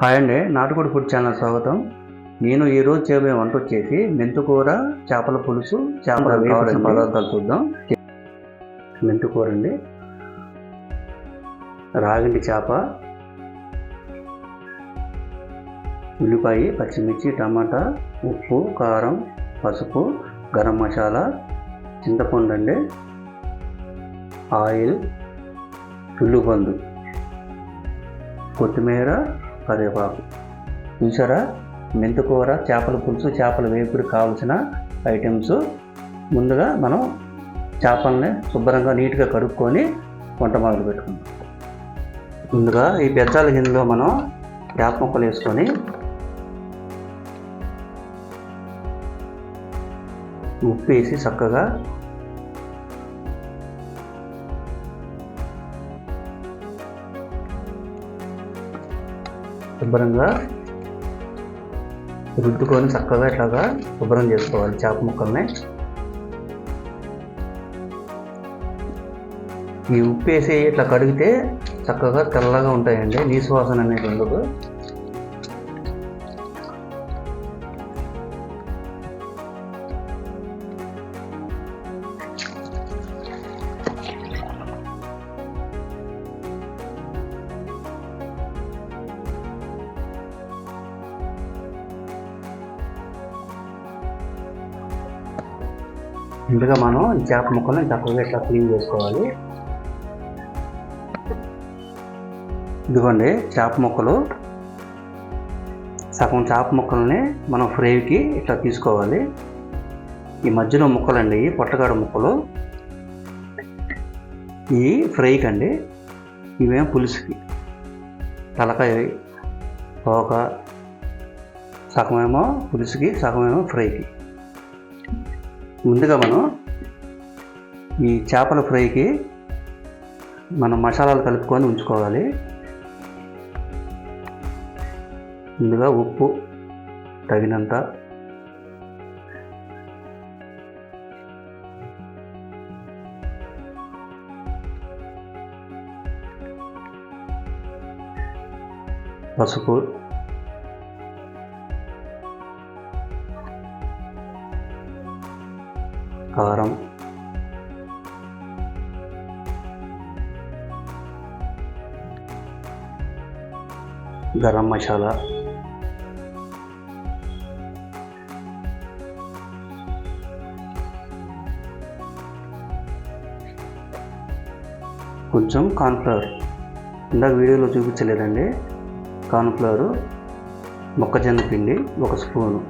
Hi అండి నాటుకోడి food channel స్వాగతం. నేను ఈరోజు చేయబోయే వంట వచ్చేసి మెంతుకూర చేపల పులుసు చేపల వేసిన పదార్థాలు చూద్దాం. మెంతుకూర అండి. రాగింటి చేప ఉల్లిపాయ పచ్చిమిర్చి టమాటా ఉప్పు కారం పసుపు గరం మసాలా చింతపండు అండి ఆయిల్ ఉల్లిపండు కొత్తిమీర కరివేపాకు చూసారా మెంతుకూర చేపల పులుసు చేపల వేపుడు కావాల్సిన ఐటమ్స్ ముందుగా మనం చేపల్ని శుభ్రంగా నీట్గా కడుక్కొని వంట మొదలు పెట్టుకుందాం. ముందుగా ఈ పెద్దాల గిన్నెలో మనం చేప మొక్కలు వేసుకొని ఉప్పు వేసి చక్కగా శుభ్రంగా రుద్దుకొని చక్కగా ఇట్లాగా శుభ్రం చేసుకోవాలి చేప ముక్కల్ని. ఈ ఉప్పు వేసి ఇట్లా కడిగితే చక్కగా తెల్లగా ఉంటాయండి. నీసు వాసన అనేది ఉండదు. ముందుగా మనం చేప ముక్కల్ని చక్కగా ఇట్లా క్లీన్ చేసుకోవాలి. ఇదిగోండి చేప ముక్కలు. సగం చేప ముక్కల్ని మనం ఫ్రైకి ఇట్లా తీసుకోవాలి. ఈ మధ్యలో ముక్కలండి ఈ పొట్టగాడ ముక్కలు. ఈ ఫ్రైకి అండి ఇవేం పులుసుకి. తలకాయ తోక సగమేమో పులుసుకి సగమేమో ఫ్రైకి. ముందుగా మనం ఈ చేపల ఫ్రైకి మనం మసాలాలు కలుపుకొని ఉంచుకోవాలి. ముందుగా ఉప్పు తగినంత పసుపు కారం గరం మసాలా కొంచెం కార్న్ఫ్లవర్ ఇందాక వీడియోలో చూపించలేదండి. కార్న్ఫ్లవర్ మొక్కజొన్న పిండి ఒక స్పూను.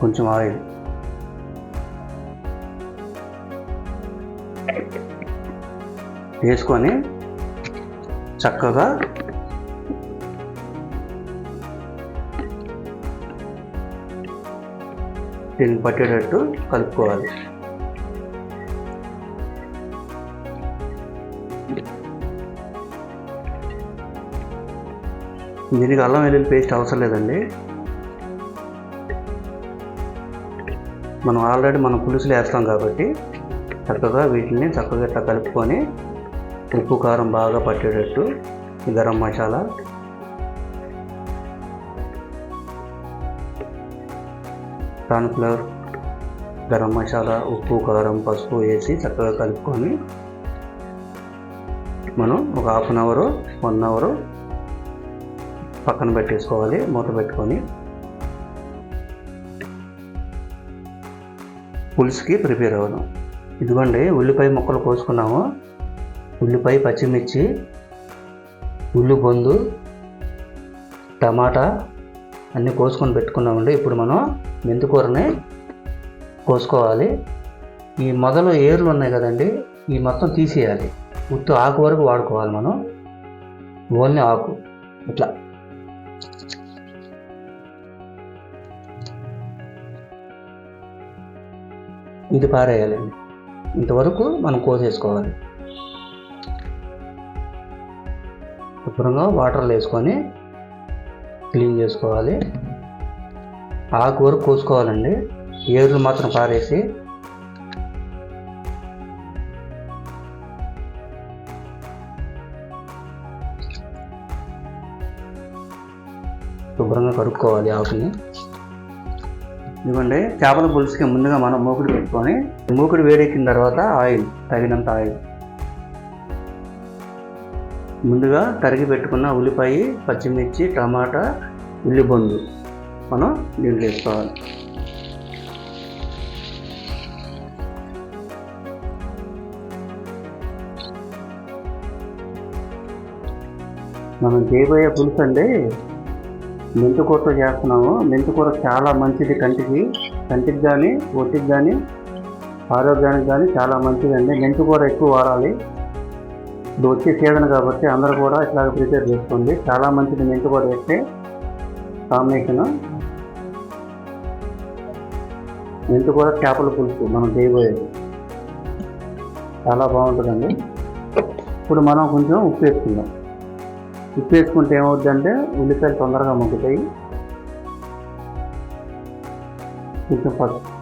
కొంచెం ఆయిల్. వేసుకొని చక్కగా దీన్ని పట్టేటట్టు కలుపుకోవాలి. దీనికి అల్లం వెల్లుల్లి పేస్ట్ అవసరం లేదండి. మనం ఆల్రెడీ మనం పులుసులు వేస్తాం కాబట్టి చక్కగా వీటిని చక్కగా ఇట్లా కలుపుకొని ఉప్పు కారం బాగా పట్టేటట్టు గరం మసాలా. కార్న్ఫ్లవర్ గరం మసాలా ఉప్పు కారం పసుపు వేసి చక్కగా కలుపుకొని మనం ఒక half an hour one hour పక్కన పెట్టేసుకోవాలి మూత పెట్టుకొని. పులుసుకి ప్రిపేర్ అవ్వను. ఇదిగోండి ఉల్లిపాయ ముక్కలు కోసుకున్నాము. ఉల్లిపాయ పచ్చిమిర్చి ఉల్లిపొందు టమాటా అన్నీ కోసుకొని పెట్టుకున్నామండి. ఇప్పుడు మనం మెంతికూరని కోసుకోవాలి. ఈ మొదలు ఏర్లు ఉన్నాయి కదండి ఈ మొత్తం తీసేయాలి. ఉత్తు ఆకు వరకు వాడుకోవాలి మనం. ఓన్లీ ఆకు. ఇట్లా. ఇది పారేయాలండి. ఇంతవరకు మనం కోసేసుకోవాలి. శుభ్రంగా వాటర్లో వేసుకొని క్లీన్ చేసుకోవాలి. ఆకు వరకు కోసుకోవాలండి. ఏర్లు మాత్రం పారేసి శుభ్రంగా కడుక్కోవాలి ఆకుని. ఇదిగోండి చేపల పులుసుకి ముందుగా మనం మూకుడు పెట్టుకొని మూకుడు వేడెక్కిన తర్వాత ఆయిల్ తగినంత ఆయిల్. ముందుగా తరిగి పెట్టుకున్న ఉల్లిపాయ పచ్చిమిర్చి టమాటా ఉల్లిబొందు మనం దీంట్లో వేసుకోవాలి. మనం చేయబోయే పులుసు అండి మెంతుకూరతో చేస్తున్నాము. మెంతుకూర చాలా మంచిది కంటికి. కంటికి కానీ ఒట్టికి కానీ ఆరోగ్యానికి కానీ చాలా మంచిదండి మెంతుకూర ఎక్కువ వాడాలి. ఇప్పుడు వచ్చే సీజన్ కాబట్టి అందరూ కూడా ఇట్లాగ ప్రిపేర్ చేసుకోండి. చాలా మంచిది మెంతుకూర వేస్తే కాంబినేషన్. మెంతుకూర చేపల పులుసు మనం చేయబోయేది. చాలా బాగుంటుందండి. ఇప్పుడు మనం కొంచెం ఉప్పు వేసుకుందాం. ఉప్పు వేసుకుంటే ఏమవుద్దంటే ఉల్లిపాయలు తొందరగా మగ్గుతాయి. కొంచెం పసుపు.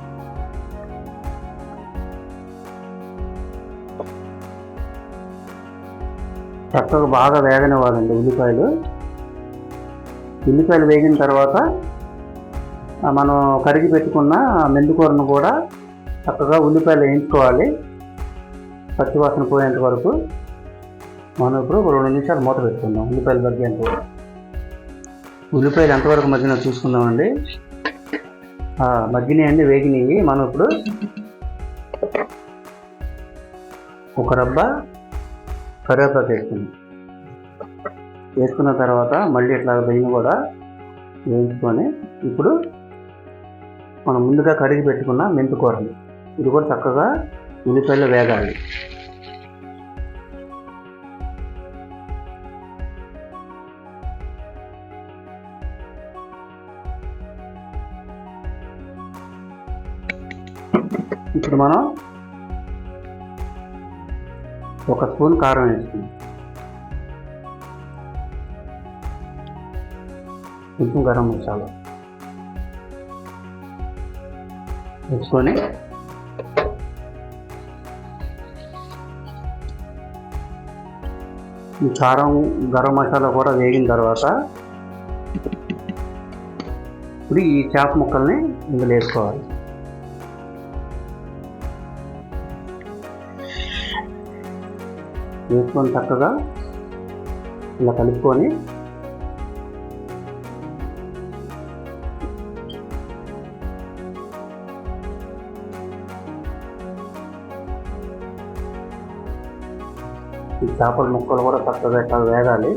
చక్కగా బాగా వేగనివ్వాలండి ఉల్లిపాయలు. ఉల్లిపాయలు వేగిన తర్వాత మనం కడిగి పెట్టుకున్న మెందుకూరను కూడా చక్కగా ఉల్లిపాయలు వేయించుకోవాలి. పచ్చివాసన పోయేంత వరకు. మనం ఇప్పుడు రెండు నిమిషాలు మూత పెట్టుకుందాం. ఉల్లిపాయలు మగ్గేంత వరకు ఉల్లిపాయలు ఎంతవరకు మగ్గిన చూసుకుందామండి. మగ్గినాయండి మగ్గినాయి వేగినాయి. మనం ఇప్పుడు ఒక రబ్బ కరివేపాకు వేసుకుందాం. వేసుకున్న తర్వాత మళ్ళీ ఇట్లా దయ్యం కూడా వేయించుకొని ఇప్పుడు మనం ముందుగా కడిగి పెట్టుకున్న మెంతుకూరలు. ఇది కూడా చక్కగా ఉల్లిపాయలు వేగాలి. ఇప్పుడు మనం ఒక స్పూన్ కారం వేసుకుందాం. కొంచెం గరం మసాలా వేసుకొని ఈ కారం గరం మసాలా కూడా వేగిన తర్వాత ఇప్పుడు ఈ చేప ముక్కల్ని ఇందులో వేసుకోవాలి. వేసుకొని చక్కగా ఇలా కలుపుకొని ఈ చేపల ముక్కలు కూడా చక్కగా ఇట్లా వేగాలి.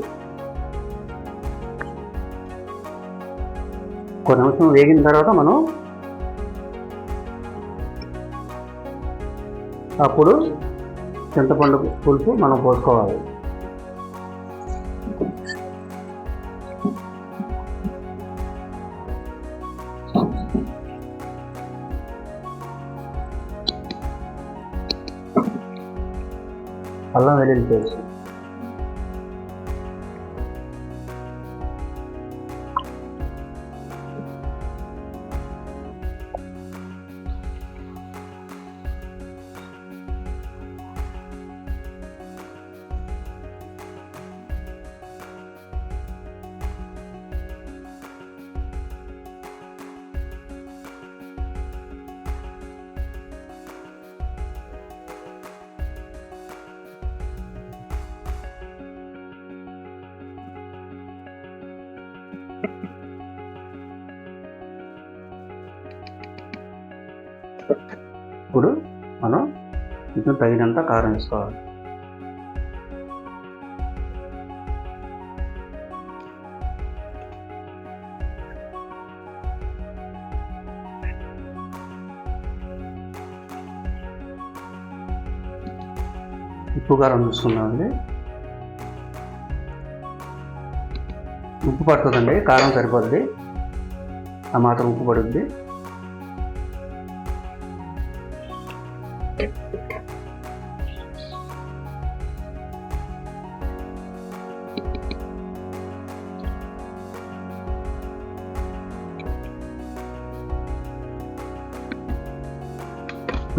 కొన్ని నిమిషం వేగిన తర్వాత మనం అప్పుడు చింతపండు పులుసు మనం పోసుకోవాలి. అల్లం వెల్లుల్లి పేస్ట్. ఇప్పుడు మనం కొంచెం తగినంత కారం వేసుకోవాలి. ఉప్పు కారం చూసుకున్నామండి ఉప్పు పడుతుందండి కారం సరిపోద్ది. ఆ మాత్రం ఉప్పు పడుద్ది.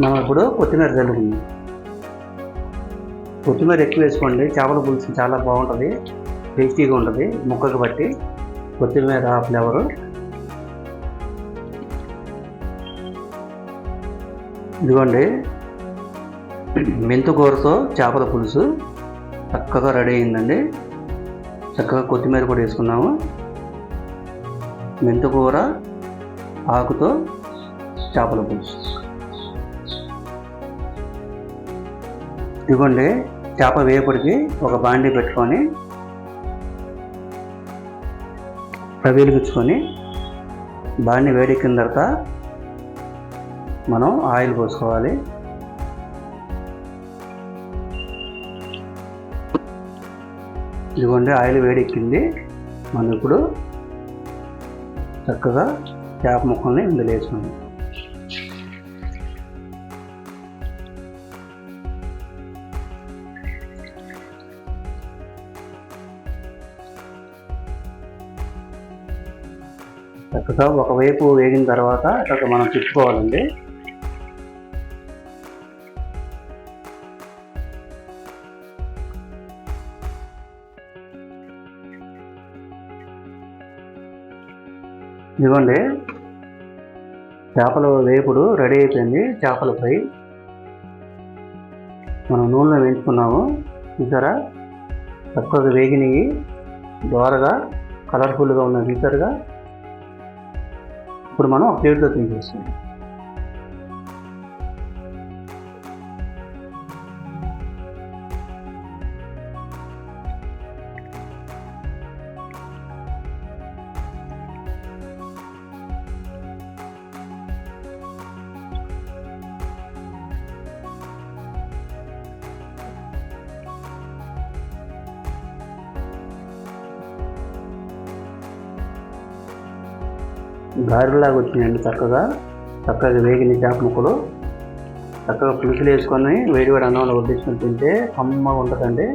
మనం ఇప్పుడు కొత్తిమీర చల్లుకుందాం కొత్తిమీర ఎక్కువ వేసుకోండి. చేపల పులుసు చాలా బాగుంటుంది. టేస్టీగా ఉంటుంది. ముక్కకు బట్టి కొత్తిమీర ఫ్లేవరు. ఇదిగోండి. మెంతుకూరతో చేపల పులుసు చక్కగా రెడీ అయిందండి. చక్కగా కొత్తిమీర కూడా వేసుకున్నాము. మెంతుకూర ఆకుతో చేపల పులుసు. ఇదిగోండి చేప వేపుడికి ఒక బాండి పెట్టుకొని వెలిగించుకొని బాండి వేడెక్కిన తర్వాత మనం ఆయిల్ పోసుకోవాలి. ఇదిగోండి ఆయిల్ వేడెక్కింది. మనం ఇప్పుడు చక్కగా చేప ముక్కల్ని ఇందులో వేసుకుందాం చక్కగా ఒకవైపు వేగిన తర్వాత చక్కగా మనం తిప్పుకోవాలండి. ఇదిగోండి. చేపల వేపుడు రెడీ అయిపోయింది. చేపల ఫ్రై. మనం నూనెలో వేయించుకున్నాము. చూసారా? చక్కగా వేగినవి. దోరగా కలర్ఫుల్గా ఉన్న చూసారుగా? ఇప్పుడు మనం ఒక ప్లేట్లో తీసేస్తాం గారెలాగా వచ్చినాయండి చక్కగా. చక్కగా వేగిన చేప ముక్కలు. చక్కగా పులుసులు వేసుకొని వేడివేడి అన్నంలో వడ్డించుకొని తింటే అమ్మ ఉంటుందండి.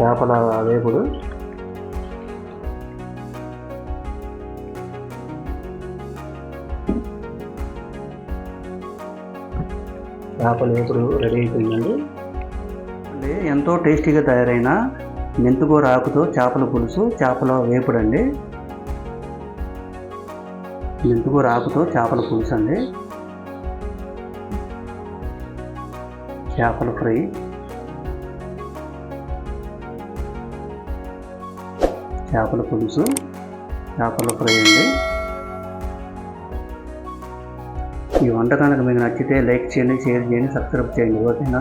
చేపల వేపుడు. చేపల వేపుడు రెడీ అయిపోయిందండి. అంటే ఎంతో టేస్టీగా తయారైన మెంతుకూర ఆకుతో చేపల పులుసు చేపల వేపుడు అండి మెంతుకూర రాకుతో చేపల పులుసు అండి. చేపల ఫ్రై. చేపల పులుసు చేపల ఫ్రై అండి. ఈ వంట కనుక మీకు నచ్చితే లైక్ చేయండి షేర్ చేయండి సబ్స్క్రైబ్ చేయండి ఓకేనా?